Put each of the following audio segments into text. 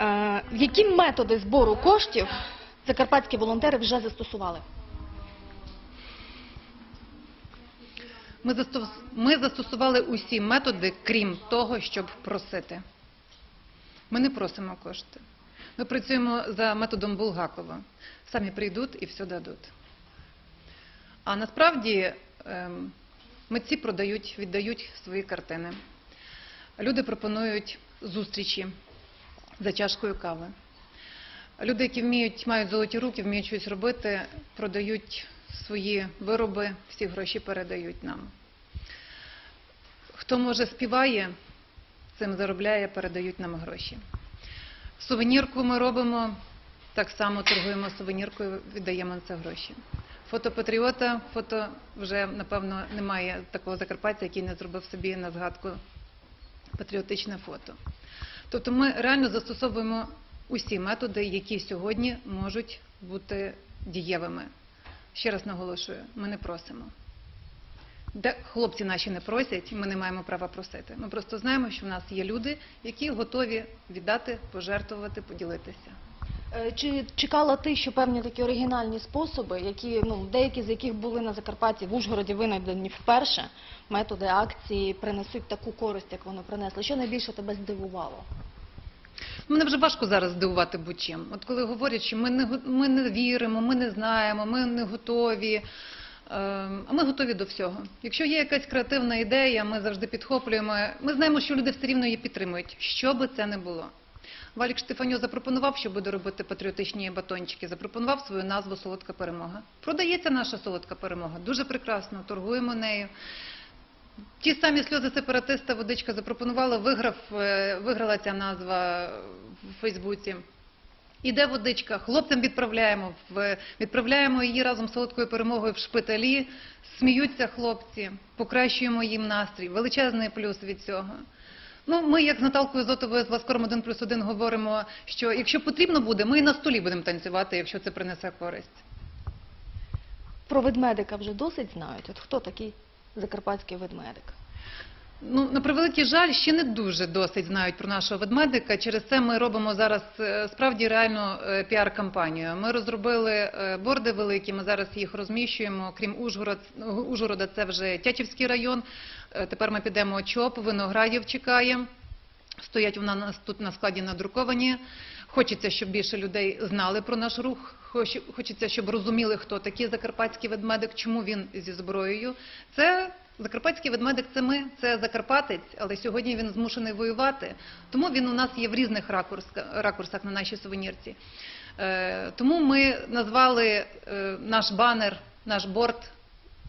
Е, Які методи збору коштів закарпатські волонтери вже застосували? Ми, застос... ми застосували усі методи, крім того, щоб просити. Ми не просимо кошти. Ми працюємо за методом Булгакова. Самі прийдуть і все дадуть. А насправді ем, митці продають, віддають свої картини. Люди пропонують зустрічі за чашкою кави. Люди, які вміють, мають золоті руки, вміють щось робити, продають свої вироби, всі гроші передають нам. Хто може співає, цим заробляє, передають нам гроші. Сувенірку ми робимо, так само торгуємо сувеніркою, віддаємо на це гроші. Фото патріота, фото вже, напевно, немає такого закарпаття, який не зробив собі на згадку патріотичне фото. Тобто ми реально застосовуємо усі методи, які сьогодні можуть бути дієвими. Ще раз наголошую, ми не просимо. Де хлопці наші не просять, ми не маємо права просити. Ми просто знаємо, що в нас є люди, які готові віддати, пожертвувати, поділитися. Е, Чи чекала ти, що певні такі оригінальні способи, які ну деякі з яких були на Закарпатті в Ужгороді винайдені вперше, методи акції принесуть таку користь, як вони принесли? Що найбільше тебе здивувало? Мене вже важко зараз здивувати будь-чим. От коли говорять, що ми не, ми не віримо, ми не знаємо, ми не готові. ем, А ми готові до всього. Якщо є якась креативна ідея, ми завжди підхоплюємо. Ми знаємо, що люди все рівно її підтримують, що би це не було. Валік Штефаньо запропонував, що буде робити патріотичні батончики, запропонував свою назву Солодка перемога. Продається наша солодка перемога. Дуже прекрасно, торгуємо нею. Ті самі сльози сепаратиста водичка запропонувала, е, виграла ця назва в Фейсбуці. Іде водичка, хлопцям відправляємо, відправляємо її разом з солодкою перемогою в шпиталі, сміються хлопці, покращуємо їм настрій. Величезний плюс від цього. Ну, ми, як з Наталкою Зотовою з Васкором 1 плюс 1 говоримо, що якщо потрібно буде, ми і на столі будемо танцювати, якщо це принесе користь. Про ведмедика вже досить знають. От хто такий закарпатський ведмедик? Ну, на превеликий жаль, ще не дуже досить знають про нашого ведмедика. Через це ми робимо зараз е, справді реальну е, піар-кампанію. Ми розробили е, борди великі, ми зараз їх розміщуємо. Крім Ужгород, Ужгорода, це вже Тячівський район. Тепер ми підемо ЧОП, Виноградів чекає. Стоять вона нас тут на складі надруковані. Хочеться, щоб більше людей знали про наш рух. Хоч- Хочеться, щоб розуміли, хто такий закарпатський ведмедик, чому він зі зброєю. Це закарпатський ведмедик, це ми, це закарпатець, але сьогодні він змушений воювати. Тому він у нас є в різних ракурсах на нашій сувенірці. Е, Тому ми назвали е, наш банер, наш борт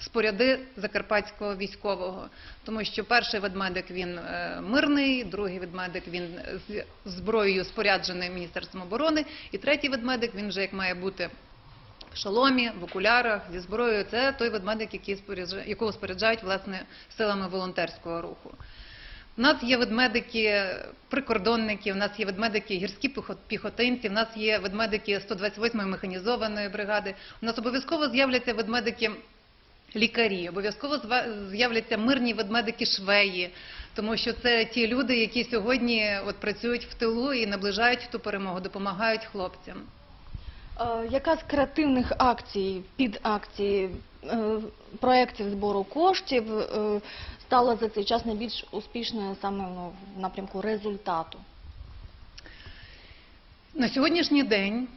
споряди закарпатського військового, тому що перший ведмедик він е, мирний, другий ведмедик він з зброєю споряджений Міністерством оборони, і третій ведмедик він вже як має бути шоломі, в окулярах зі зброєю. Це той ведмедик, який споряджа- якого споряджають власне силами волонтерського руху. У нас є ведмедики прикордонники, у нас є ведмедики гірські піхо- піхотинці, у нас є ведмедики 128-ї механізованої бригади. У нас обов'язково з'являться ведмедики лікарі, обов'язково з'являться мирні ведмедики швеї, тому що це ті люди, які сьогодні от працюють в тилу і наближають ту перемогу, допомагають хлопцям. Е, Яка з креативних акцій, підакцій, е, проєктів збору коштів е, стала за цей час найбільш успішною саме ну, в напрямку результату? На сьогоднішній день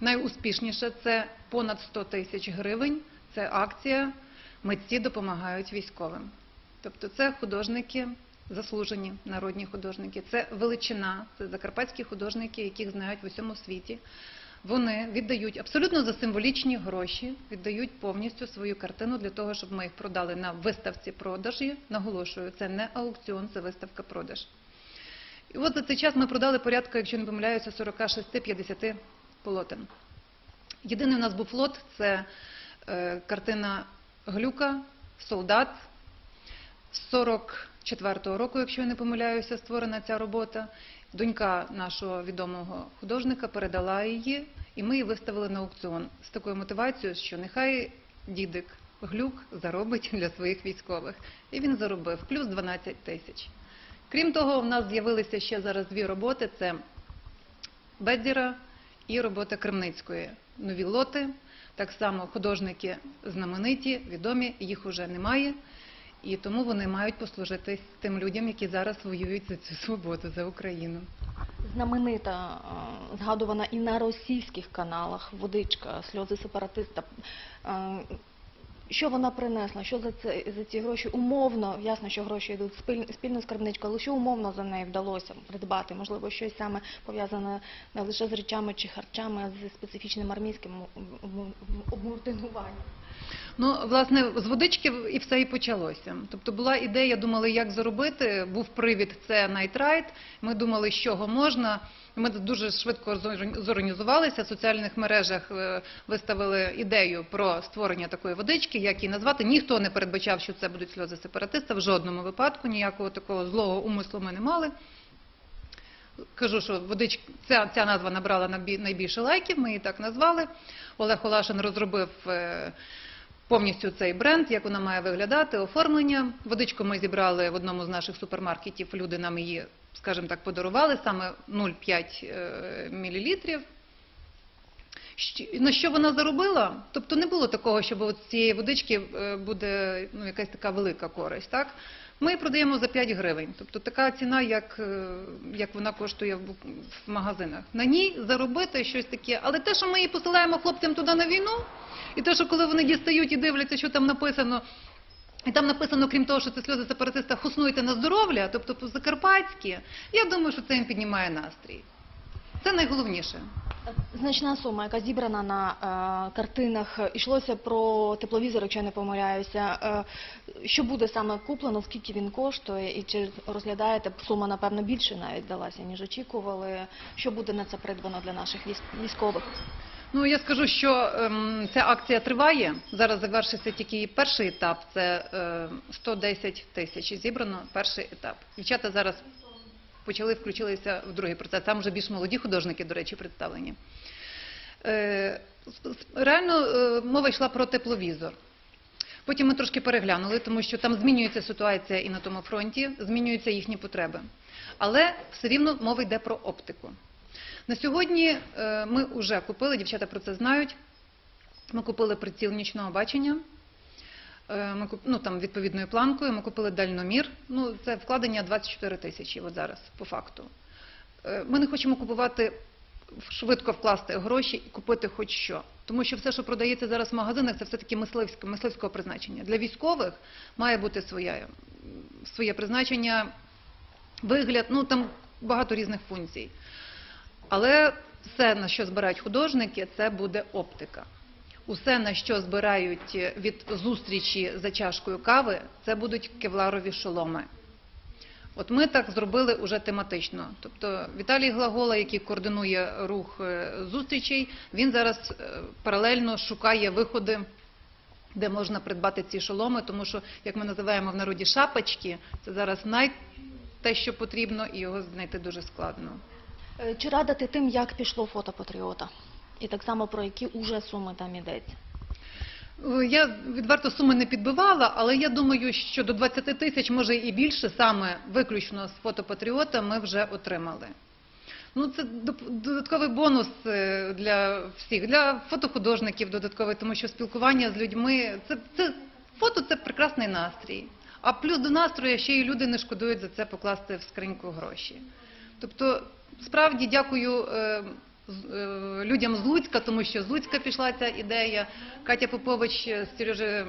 найуспішніше це понад 100 тисяч гривень. Це акція Митці допомагають військовим. Тобто це художники, заслужені народні художники, це величина, це закарпатські художники, яких знають в усьому світі. Вони віддають абсолютно за символічні гроші, віддають повністю свою картину для того, щоб ми їх продали на виставці продажі. Наголошую, це не аукціон, це виставка продаж. І от за цей час ми продали порядка, якщо не помиляюся, 46-50 полотен. Єдиний у нас був лот це е, картина Глюка, Солдат. З 44-го року, якщо я не помиляюся, створена ця робота. Донька нашого відомого художника передала її, і ми її виставили на аукціон з такою мотивацією, що нехай дідик Глюк заробить для своїх військових. І він заробив плюс 12 тисяч. Крім того, у нас з'явилися ще зараз дві роботи: це Бедзіра і робота Кремницької. Нові лоти. Так само художники знамениті, відомі, їх уже немає. І тому вони мають послужити тим людям, які зараз воюють за цю свободу, за Україну. Знаменита, е, згадувана і на російських каналах водичка, сльози сепаратиста. Е, Що вона принесла? Що за це за ці гроші? Умовно, ясно, що гроші йдуть спіль- спільно з скарбничкою, але що умовно за неї вдалося придбати? Можливо, щось саме пов'язане не лише з речами чи харчами, а з специфічним армійським обмундируванням. Ну, власне, з водички і все і почалося. Тобто була ідея, думали, як заробити. Був привід це найтрайт. Ми думали, з чого можна. Ми дуже швидко зорганізувалися. В соціальних мережах е, виставили ідею про створення такої водички, як її назвати. Ніхто не передбачав, що це будуть сльози сепаратиста. В жодному випадку ніякого такого злого умислу ми не мали. Кажу, що водич... ця, ця назва набрала найбільше лайків, ми її так назвали. Олег Олашин розробив е, повністю цей бренд, як вона має виглядати, оформлення. Водичку ми зібрали в одному з наших супермаркетів. Люди нам її, скажімо так, подарували саме 0,5 е, мл. На що вона заробила? Тобто не було такого, щоб з цієї водички е, буде ну, якась така велика користь. Так? Ми продаємо за 5 гривень. Тобто така ціна, як, е, вона коштує в, магазинах. На ній заробити щось таке. Але те, що ми її посилаємо хлопцям туди на війну, і те, що коли вони дістають і дивляться, що там написано. І там написано, крім того, що це сльози сепаратиста, хуснуйте на здоров'я, тобто по-закарпатськи, я думаю, що це їм піднімає настрій. Це найголовніше. Значна сума, яка зібрана на е, картинах, йшлося про тепловізор, якщо я не помиляюся. Е, що буде саме куплено, скільки він коштує, і чи розглядаєте сума, напевно, більше навіть далася, ніж очікували. Що буде на це придбано для наших військ- військових? Ну я скажу, що ем, ця акція триває. Зараз завершився тільки перший етап. Це е, 110 тисяч. Зібрано перший етап. Дівчата зараз почали включилися в другий процес. Там вже більш молоді художники, до речі, представлені. Е, реально е, мова йшла про тепловізор. Потім ми трошки переглянули, тому що там змінюється ситуація і на тому фронті, змінюються їхні потреби. Але все рівно мова йде про оптику. На сьогодні е, ми вже купили, дівчата про це знають. Ми купили приціл нічного бачення. Е, Ми куп... ну, там відповідною планкою. Ми купили дальномір. Ну, це вкладення 24 тисячі от зараз, по факту. Е, Ми не хочемо купувати швидко вкласти гроші і купити хоч що. Тому що все, що продається зараз в магазинах, це все-таки мисливське, мисливського призначення. Для військових має бути своє, своє призначення, вигляд, ну там багато різних функцій. Але все, на що збирають художники, це буде оптика. Усе, на що збирають від зустрічі за чашкою кави, це будуть кевларові шоломи. От ми так зробили уже тематично. Тобто Віталій Глагола, який координує рух е, зустрічей, він зараз е, паралельно шукає виходи, де можна придбати ці шоломи, тому що, як ми називаємо в народі шапочки, це зараз най... те, що потрібно, і його знайти дуже складно. Е, Чи радити тим, як пішло фото патріота? І так само про які уже суми там йдеться? Е, Я відверто суми не підбивала, але я думаю, що до 20 тисяч, може і більше, саме виключно з фотопатріота ми вже отримали. Ну, це додатковий бонус е, для всіх, для фотохудожників додатковий, тому що спілкування з людьми це, це фото це прекрасний настрій. А плюс до настрою ще й люди не шкодують за це покласти в скриньку гроші. Тобто, справді дякую е, людям з Луцька, тому що з Луцька пішла ця ідея. Катя Попович, е, Сережа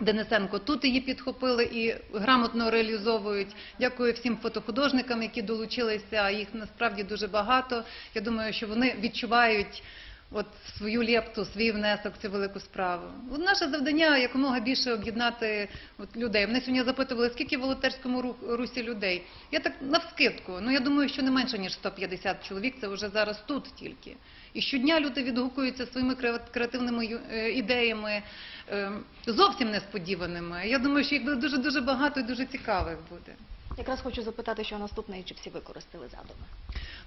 Денисенко тут її підхопили і грамотно реалізовують. Дякую всім фотохудожникам, які долучилися. Їх насправді дуже багато. Я думаю, що вони відчувають. От свою лепту, свій внесок в цю велику справу. От наше завдання якомога більше об'єднати от людей. Мене сьогодні запитували, скільки в волонтерському ру- русі людей. Я так навскидку. Ну я думаю, що не менше ніж 150 чоловік. Це вже зараз тут тільки. І щодня люди відгукуються своїми креа- креативними е, ідеями, е, зовсім несподіваними. Я думаю, що їх буде дуже дуже багато і дуже цікавих буде. Якраз хочу запитати, що наступне і чи всі використали задуми.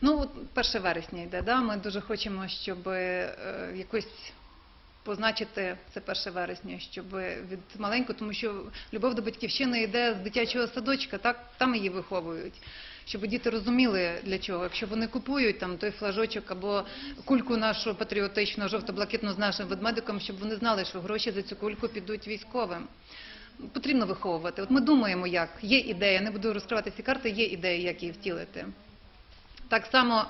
Ну, 1 вересня йде, да? ми дуже хочемо, щоб е, якось позначити це 1 вересня, щоб від маленького, тому що любов до батьківщини йде з дитячого садочка, так там її виховують. Щоб діти розуміли для чого. Якщо вони купують там той флажочок або кульку нашу патріотичну, жовто-блакитну з нашим ведмедиком, щоб вони знали, що гроші за цю кульку підуть військовим. Потрібно виховувати. От ми думаємо, як є ідея, не буду розкривати ці карти, є ідея, як її втілити. Так само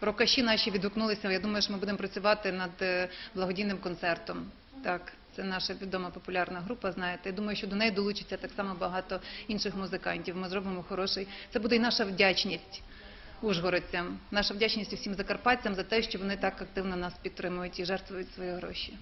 рокаші наші відгукнулися. Я думаю, що ми будемо працювати над е, благодійним концертом. Так, це наша відома популярна група. Знаєте, я думаю, що до неї долучиться так само багато інших музикантів. Ми зробимо хороший. Це буде і наша вдячність ужгородцям, наша вдячність усім закарпатцям за те, що вони так активно нас підтримують і жертвують свої гроші.